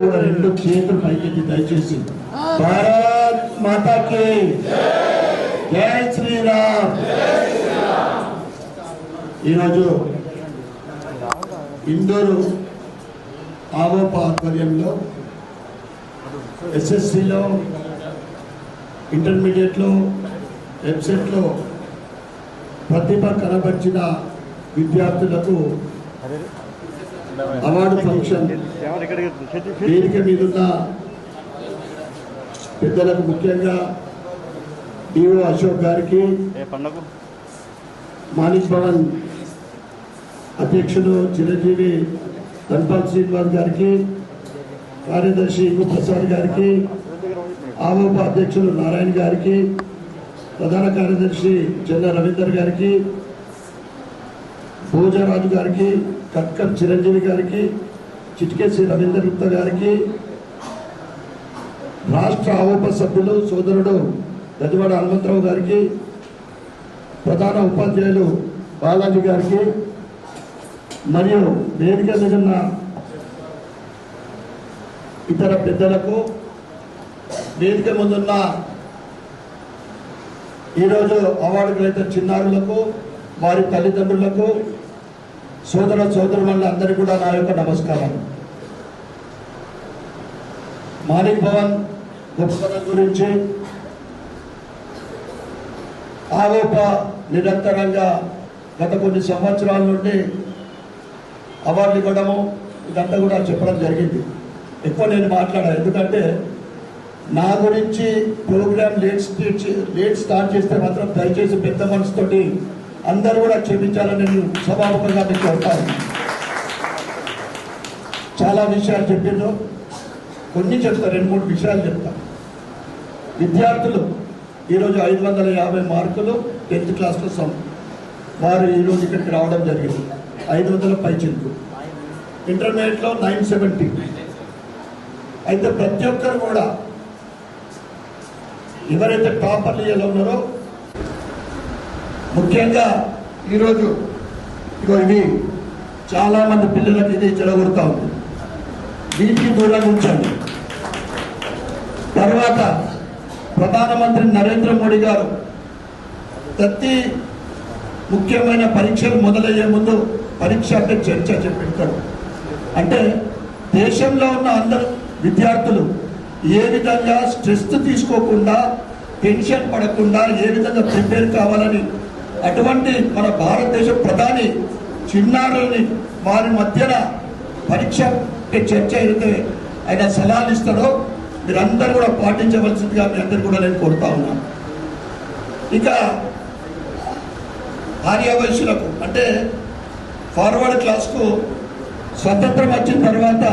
రెండు చేతులు పైకెత్తి దయచేసి. భారత్ మాతాకి జై శ్రీరామ్. ఈరోజు ఇందూరు ఆవోప ఆధ్వర్యంలో ఎస్ఎస్సిలో ఇంటర్మీడియట్లో వెబ్సైట్లో ప్రతిభ కనబర్చిన విద్యార్థులకు అవార్డు ఫంక్షన్ వేదిక మీద ఉన్న పెద్దలకు ముఖ్యంగా డిఓ అశోక్ గారికి మాణిక్ భవన్ అధ్యక్షులు చిరంజీవి ధన్పాల్ శ్రీనివాస్ గారికి కార్యదర్శి ప్రసాద్ గారికి ఆవోప అధ్యక్షులు నారాయణ గారికి ప్రధాన కార్యదర్శి చెల్ల రవీందర్ గారికి భోజరాజు గారికి కక్కర్ చిరంజీవి గారికి చిటికేసి రవీందర్ గుప్తా గారికి రాష్ట్ర ఆవోప సభ్యులు సోదరుడు గజవాడ హనుమంతరావు గారికి ప్రధాన ఉపాధ్యాయులు బాలాజీ గారికి మరియు వేదిక మీద ఇతర పెద్దలకు వేదిక ముందున్న ఈరోజు అవార్డు గ్రహీత చిన్నారులకు వారి తల్లిదండ్రులకు సోదర సోదరుల అందరికీ కూడా నా యొక్క నమస్కారం. మాణిక్ భవన్ గొప్పతనం గురించి ఆరోప నిరంతరంగా గత కొన్ని సంవత్సరాల నుండి అవార్డు ఇవ్వడము ఇదంతా కూడా చెప్పడం జరిగింది. ఎక్కువ నేను మాట్లాడాను. ఎందుకంటే నా గురించి program late speech late start చేస్తే మాత్రం దయచేసి పెద్ద మనసుతోటి అందరూ కూడా క్షమించాలని నేను సభాముఖంగా మీకు చెప్తాను చాలా విషయాలు చెప్పిండ్రు. కొన్ని చెప్తా రెండు మూడు విషయాలు చెప్తా. విద్యార్థులు ఈరోజు ఐదు వందల యాభై మార్కులు టెన్త్ క్లాస్లో సమ్ వారు ఈరోజు ఇక్కడికి రావడం జరిగింది. ఐదు వందల పైచిల్కు ఇంటర్మీడియట్లో నైన్ సెవెంటీ. అయితే ప్రతి ఒక్కరు కూడా ఎవరైతే టాపర్లు ఎలా ఉన్నారో ముఖ్యంగా ఈరోజు ఇగో ఇవి చాలా మంది పిల్లలకి ఇది చెడగొడతా ఉంది. వీటికి దూరంగా ఉంచండి తర్వాత ప్రధానమంత్రి నరేంద్ర మోడీ గారు ప్రతి ముఖ్యమైన పరీక్షలు మొదలయ్యే ముందు పరీక్ష అంటే చర్చ చెప్పిస్తారు అంటే దేశంలో ఉన్న అందరు విద్యార్థులు ఏ విధంగా స్ట్రెస్ తీసుకోకుండా టెన్షన్ పడకుండా ఏ విధంగా ప్రిపేర్ కావాలని అటువంటి మన భారతదేశ ప్రధాని చిన్నారుల్ని వారి మధ్యన పరీక్ష చర్చ అయితే ఆయన సలహాలు ఇస్తాడో మీరందరూ కూడా పాటించవలసిందిగా మీ అందరు కూడా నేను కోరుతా ఉన్నాను. ఇక ఆర్యవయసులకు అంటే ఫార్వర్డ్ క్లాస్కు స్వతంత్రం వచ్చిన తర్వాత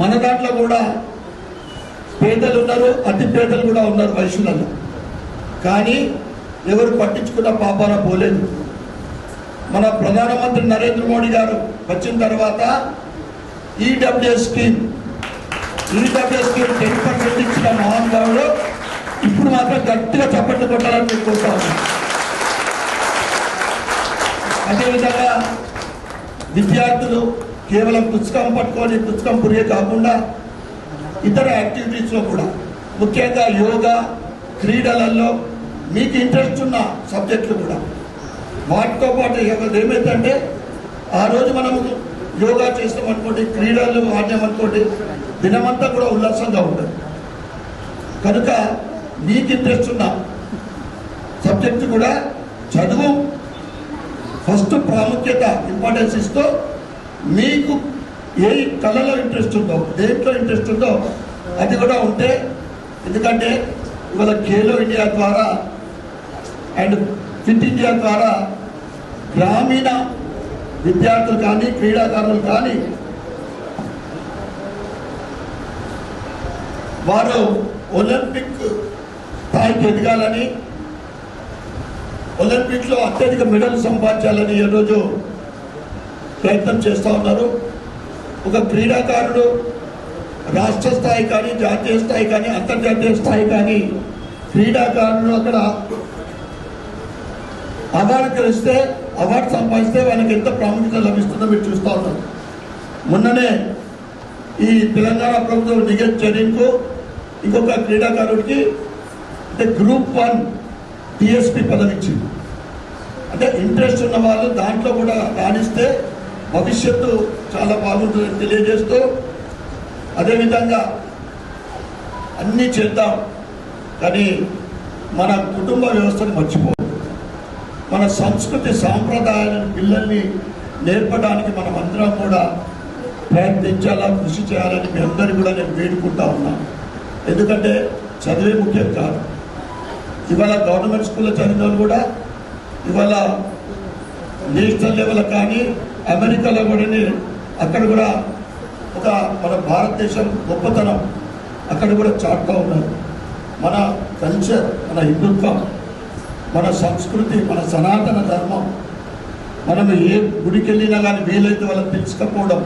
మన దాంట్లో కూడా పేదలు ఉన్నారు అతి పేదలు కూడా ఉన్నారు వయసులలో. కానీ ఎవరు పట్టించుకున్న పాపాన పోలేదు. మన ప్రధానమంత్రి నరేంద్ర మోడీ గారు వచ్చిన తర్వాత EWS scheme EWS scheme ten percent ఇచ్చిన మహానుభావుడు ఇప్పుడు మాత్రం గట్టిగా చప్పట్లు కొట్టాలని నేను కోరుతా ఉన్నాను అదేవిధంగా విద్యార్థులు కేవలం పుస్తకం పట్టుకొని పుస్తకం పురిగే కాకుండా ఇతర యాక్టివిటీస్లో కూడా ముఖ్యంగా యోగా క్రీడలలో మీకు ఇంట్రెస్ట్ ఉన్న సబ్జెక్టులు కూడా. వాటితో పాటు ఇక ఏమైందంటే ఆ రోజు మనము యోగా చేస్తాం అనుకోండి క్రీడలు ఆడినాం అనుకోండి దినమంతా కూడా ఉల్లాసంగా ఉంటుంది కనుక మీకు ఇంట్రెస్ట్ ఉన్న సబ్జెక్టు కూడా చదువు ఫస్ట్ ప్రాముఖ్యత ఇంపార్టెన్స్ ఇస్తూ మీకు ఏ కళలో ఇంట్రెస్ట్ ఉందో దేంట్లో ఇంట్రెస్ట్ ఉందో అది కూడా ఉంటే ఎందుకంటే ఇవాళ ఖేలో ఇండియా ద్వారా అండ్ ఫిట్ ఇండియా ద్వారా గ్రామీణ విద్యార్థులు కానీ క్రీడాకారులు కానీ వారు ఒలింపిక్ స్థాయికి ఎదగాలని ఒలింపిక్లో అత్యధిక మెడల్ సంపాదించాలని ఈరోజు ప్రయత్నం చేస్తూ ఉన్నారు. ఒక క్రీడాకారుడు రాష్ట్ర స్థాయి కానీ జాతీయ స్థాయి కానీ అంతర్జాతీయ స్థాయి కానీ క్రీడాకారులు అక్కడ అవార్డు గెలిస్తే అవార్డు సంపాదిస్తే వాళ్ళకి ఎంత ప్రాముఖ్యత లభిస్తుందో మీరు చూస్తూ ఉన్నారు మొన్ననే ఈ తెలంగాణ ప్రభుత్వం నిగత్ జరీన్కు ఇంకొక క్రీడాకారుడికి అంటే గ్రూప్ వన్ టిఎస్పి పదవి ఇచ్చింది అంటే ఇంట్రెస్ట్ ఉన్న వాళ్ళు దాంట్లో కూడా రాణిస్తే భవిష్యత్తు చాలా బాగుంటుందని తెలియజేస్తూ అదేవిధంగా అన్నీ చేద్దాం. కానీ మన కుటుంబ వ్యవస్థను మర్చిపో మన సంస్కృతి సాంప్రదాయాలను పిల్లల్ని నేర్పడానికి మనం అందరం కూడా ప్రయత్నించాలా కృషి చేయాలని మీ అందరికీ కూడా నేను వేడుకుంటా ఉన్నాను ఎందుకంటే చదివే ముఖ్యం కాదు. ఇవాళ గవర్నమెంట్ స్కూల్లో చదివిన వాళ్ళు కూడా ఇవాళ నేషనల్ లెవెల్ కానీ అమెరికాలో కూడా అక్కడ కూడా ఒక మన భారతదేశం గొప్పతనం అక్కడ కూడా చాటుతూ ఉన్నారు. మన కల్చర్ మన హిందుత్వం మన సంస్కృతి మన సనాతన ధర్మం. మనం ఏ గుడికి వెళ్ళినా కానీ వీలైతే వాళ్ళని తెలుసుకపోవడం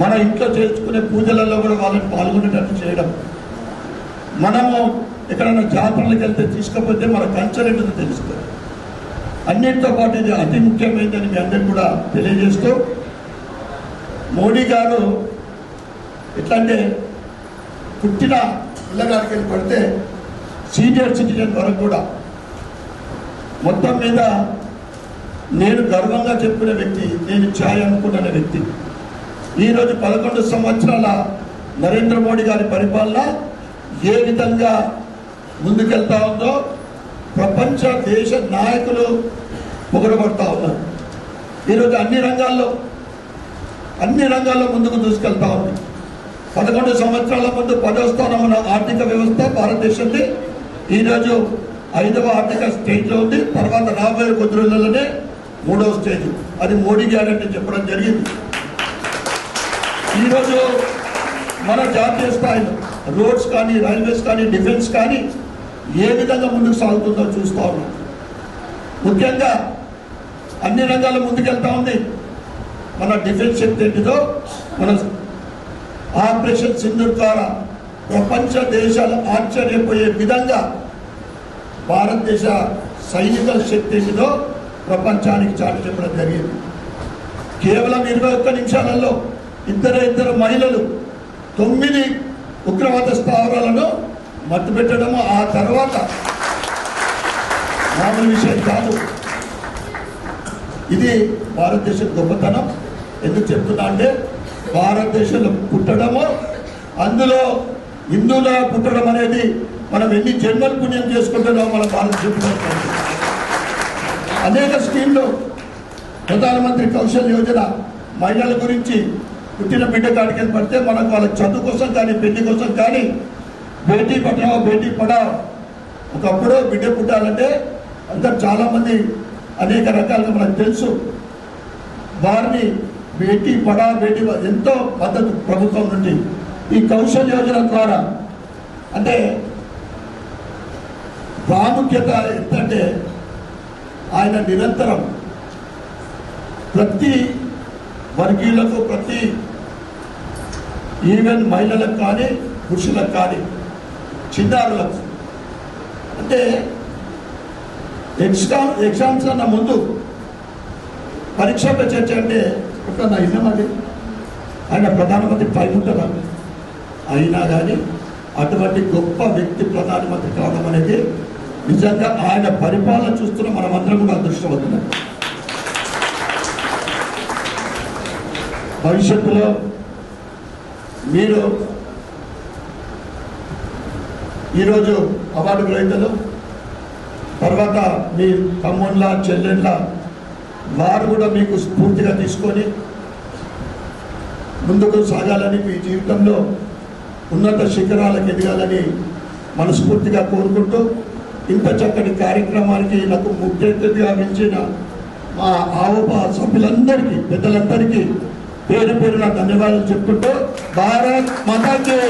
మన ఇంట్లో చేసుకునే పూజలలో కూడా వాళ్ళని పాల్గొనేటట్టు చేయడం. మనము ఎక్కడైనా జాతరలకు వెళ్తే తీసుకపోతే మన కల్చర్ ఏంటో తెలుస్తుంది అన్నింటితో పాటు ఇది అతి ముఖ్యమైనదని మీ అందరికి కూడా తెలియజేస్తూ మోడీ గారు ఎట్లా అంటే పుట్టిన పిల్లగారికి వెళ్ళి పడితే సీనియర్ సిటిజన్ వరకు కూడా మొత్తం మీద నేను గర్వంగా చెప్పుకునే వ్యక్తి నేను ఛాయ్ అనుకున్న వ్యక్తి. ఈరోజు పదకొండు సంవత్సరాల నరేంద్ర మోడీ గారి పరిపాలన ఏ విధంగా ముందుకెళ్తా ఉందో ప్రపంచ దేశ నాయకులు పొగడబడతా ఉన్నారు. ఈరోజు అన్ని రంగాల్లో అన్ని రంగాల్లో ముందుకు దూసుకెళ్తా ఉంది. పదకొండు సంవత్సరాల ముందు పదో స్థానం ఉన్న ఆర్థిక వ్యవస్థ భారతదేశంది. ఈరోజు ఐదవ ఆర్థిక స్టేజ్లో ఉంది. తర్వాత రాబోయే కొద్ది రోజుల్లోనే మూడవ స్టేజ్. అది మోడీ గ్యారంటీ చెప్పడం జరిగింది. ఈరోజు మన జాతీయ స్థాయిలో రోడ్స్ కానీ రైల్వేస్ కానీ డిఫెన్స్ కానీ ఏ విధంగా ముందుకు సాగుతుందో చూస్తూ ఉన్నాం. ముఖ్యంగా అన్ని రంగాలు ముందుకెళ్తా ఉంది. మన డిఫెన్స్ శక్తి ఏంటిదో మన ఆపరేషన్ సింధు ద్వారా ప్రపంచ దేశాలు ఆశ్చర్యపోయే విధంగా భారతదేశ సైనిక శక్తి ఏంటిదో ప్రపంచానికి చాటి చెప్పడం జరిగింది. కేవలం ఇరవై ఒక్క నిమిషాలలో ఇద్దరు ఇద్దరు మహిళలు తొమ్మిది ఉగ్రవాద స్థావరాలను మట్టుపెట్టడము ఆ తర్వాత మామూలు విషయం కాదు. ఇది భారతదేశం గొప్పతనం. ఎందుకు చెప్తున్నా అంటే భారతదేశంలో పుట్టడము అందులో హిందువుల పుట్టడం అనేది మనం ఎన్ని జన్మలు పుణ్యం చేసుకుంటున్నామో మన భారతదేశంలో అనేక స్కీమ్లు ప్రధానమంత్రి కౌశల్ యోజన మహిళల గురించి పుట్టిన బిడ్డ కాడికి పడితే మనకు వాళ్ళ చదువు కోసం కానీ పెళ్ళి కోసం కానీ బేటీ పటావో బేటీ పడా ఒకప్పుడు బిడ్డ పుట్టాలంటే అందరు చాలామంది అనేక రకాలుగా మనకు తెలుసు. వారిని బేటీ పడా బేటీ ఎంతో మద్దతు ప్రభుత్వం నుండి. ఈ కౌశల్ యోజన ద్వారా అంటే ప్రాముఖ్యత ఎంతంటే ఆయన నిరంతరం ప్రతి వర్గీయులకు ప్రతి ఈవెన్ మహిళలకు కానీ పురుషులకు కానీ చిన్నారులకు. అంటే ఎగ్జామ్ ఎగ్జామ్స్ అన్న ముందు పరీక్ష పే చర్చ అంటే ఒక నా ఇన్నమాది ఆయన ప్రధానమంత్రి పై అయినా కానీ అటువంటి గొప్ప వ్యక్తి ప్రధానమంత్రి కావడం అనేది నిజంగా ఆయన పరిపాలన చూస్తున్న మనమందరం కూడా అదృష్టవంతులం. భవిష్యత్తులో మీరు ఈరోజు అవార్డు గ్రహీతలు తర్వాత మీ తమ్ముళ్ళ చెల్లెళ్ళ వారు కూడా మీకు స్ఫూర్తిగా తీసుకొని ముందుకు సాగాలని మీ జీవితంలో ఉన్నత శిఖరాలకు ఎదగాలని మనస్ఫూర్తిగా కోరుకుంటూ ఇంత చక్కటి కార్యక్రమానికి నాకు ముఖ్య మించిన మా ఆవప సభ్యులందరికీ పెద్దలందరికీ పేరు పేరున ధన్యవాదాలు చెప్పుకుంటూ భారత్ మాతాకి.